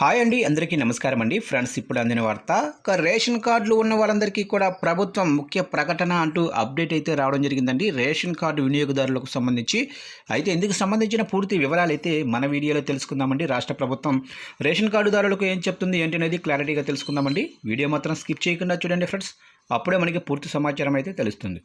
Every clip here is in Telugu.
హాయ్ అండి అందరికీ నమస్కారం అండి. ఫ్రెండ్స్ ఇప్పుడు అందిన వార్త ఒక రేషన్ కార్డులు ఉన్న వాళ్ళందరికీ కూడా ప్రభుత్వం ముఖ్య ప్రకటన అంటూ అప్డేట్ అయితే రావడం జరిగిందండి. రేషన్ కార్డు వినియోగదారులకు సంబంధించి అయితే ఇందుకు సంబంధించిన పూర్తి వివరాలు అయితే మన వీడియోలో తెలుసుకుందామండి. రాష్ట్ర ప్రభుత్వం రేషన్ కార్డుదారులకు ఏం చెప్తుంది ఏంటి అనేది క్లారిటీగా తెలుసుకుందామండి. వీడియో మాత్రం స్కిప్ చేయకుండా చూడండి ఫ్రెండ్స్. అప్పుడే మనకి పూర్తి సమాచారం అయితే తెలుస్తుంది.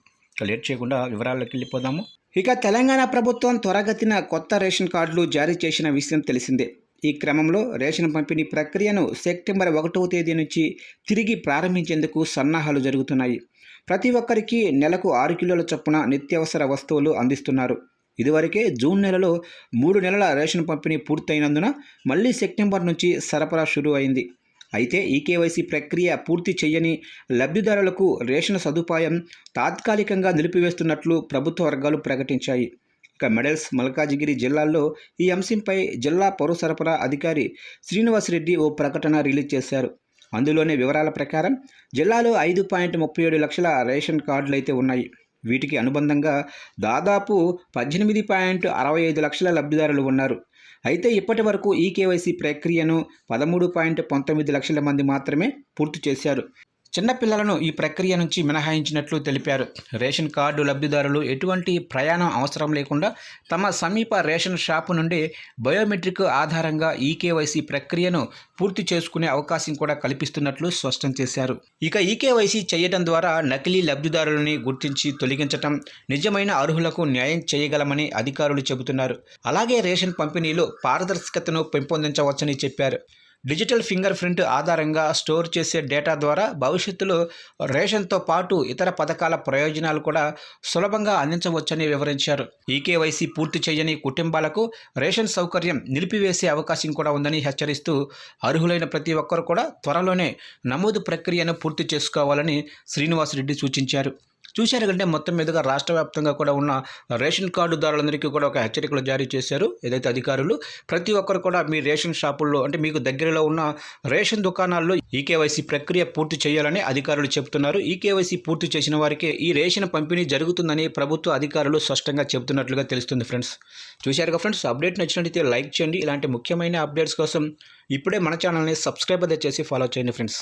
లేట్ చేయకుండా వివరాల్లోకి వెళ్ళిపోదాము. ఇక తెలంగాణ ప్రభుత్వం త్వరగతిన కొత్త రేషన్ కార్డులు జారీ చేసిన విషయం తెలిసిందే. ఈ క్రమంలో రేషన్ పంపిణీ ప్రక్రియను సెప్టెంబర్ ఒకటవ తేదీ నుంచి తిరిగి ప్రారంభించేందుకు సన్నాహాలు జరుగుతున్నాయి. ప్రతి ఒక్కరికి నెలకు ఆరు కిలోల చొప్పున నిత్యావసర వస్తువులు అందిస్తున్నారు. ఇదివరకే జూన్ నెలలో మూడు నెలల రేషన్ పంపిణీ పూర్తయినందున మళ్ళీ సెప్టెంబర్ నుంచి సరఫరా షురూ అయింది. అయితే ఈ కేవైసీ ప్రక్రియ పూర్తి చేయని లబ్ధిదారులకు రేషన్ సదుపాయం తాత్కాలికంగా నిలిపివేస్తున్నట్లు ప్రభుత్వ వర్గాలు ప్రకటించాయి. ఇక మెడల్స్ మల్కాజిగిరి జిల్లాల్లో ఈ అంశంపై జిల్లా పౌర సరఫరా అధికారి శ్రీనివాసరెడ్డి ఓ ప్రకటన రిలీజ్ చేశారు. అందులోని వివరాల ప్రకారం జిల్లాలో ఐదు పాయింట్ ముప్పై ఏడు లక్షల రేషన్ కార్డులు అయితే ఉన్నాయి. వీటికి అనుబంధంగా దాదాపు పద్దెనిమిది పాయింట్ అరవై ఐదు లక్షల లబ్ధిదారులు ఉన్నారు. అయితే ఇప్పటి వరకు ఈ కేవైసీ ప్రక్రియను పదమూడు పాయింట్ పంతొమ్మిది లక్షల మంది మాత్రమే పూర్తి చేశారు. చిన్నపిల్లలను ఈ ప్రక్రియ నుంచి మినహాయించినట్లు తెలిపారు. రేషన్ కార్డు లబ్ధిదారులు ఎటువంటి ప్రయాణం అవసరం లేకుండా తమ సమీప రేషన్ షాపు నుండి బయోమెట్రిక్ ఆధారంగా ఈ కేవైసీ ప్రక్రియను పూర్తి చేసుకునే అవకాశం కూడా కల్పిస్తున్నట్లు స్పష్టం చేశారు. ఇక ఈ కేవైసీ చేయడం ద్వారా నకిలీ లబ్ధిదారులని గుర్తించి తొలగించటం నిజమైన అర్హులకు న్యాయం చేయగలమని అధికారులు చెబుతున్నారు. అలాగే రేషన్ పంపిణీలో పారదర్శకతను పెంపొందించవచ్చని చెప్పారు. డిజిటల్ ఫింగర్ ప్రింట్ ఆధారంగా స్టోర్ చేసే డేటా ద్వారా భవిష్యత్తులో రేషన్తో పాటు ఇతర పథకాల ప్రయోజనాలు కూడా సులభంగా అందించవచ్చని వివరించారు. ఈకేవైసీ పూర్తి చేయని కుటుంబాలకు రేషన్ సౌకర్యం నిలిపివేసే అవకాశం కూడా ఉందని హెచ్చరిస్తూ అర్హులైన ప్రతి ఒక్కరు కూడా త్వరలోనే నమోదు ప్రక్రియను పూర్తి చేసుకోవాలని శ్రీనివాసరెడ్డి సూచించారు. చూశారు కంటే మొత్తం మీదుగా రాష్ట్ర వ్యాప్తంగా కూడా ఉన్న రేషన్ కార్డుదారులందరికీ కూడా ఒక హెచ్చరికలు జారీ చేశారు. ఏదైతే అధికారులు ప్రతి ఒక్కరు కూడా మీ రేషన్ షాపుల్లో అంటే మీకు దగ్గరలో ఉన్న రేషన్ దుకాణాల్లో ఈకేవైసీ ప్రక్రియ పూర్తి చేయాలని అధికారులు చెబుతున్నారు ఈకేవైసీ పూర్తి చేసిన వారికి ఈ రేషన్ పంపిణీ జరుగుతుందని ప్రభుత్వ అధికారులు స్పష్టంగా చెబుతున్నట్లుగా తెలుస్తుంది ఫ్రెండ్స్. చూశారుగా ఫ్రెండ్స్ అప్డేట్ నచ్చినట్లయితే లైక్ చేయండి. ఇలాంటి ముఖ్యమైన అప్డేట్స్ కోసం ఇప్పుడే మన ఛానల్ని సబ్స్క్రైబ్ అయితే చేసి ఫాలో చేయండి ఫ్రెండ్స్.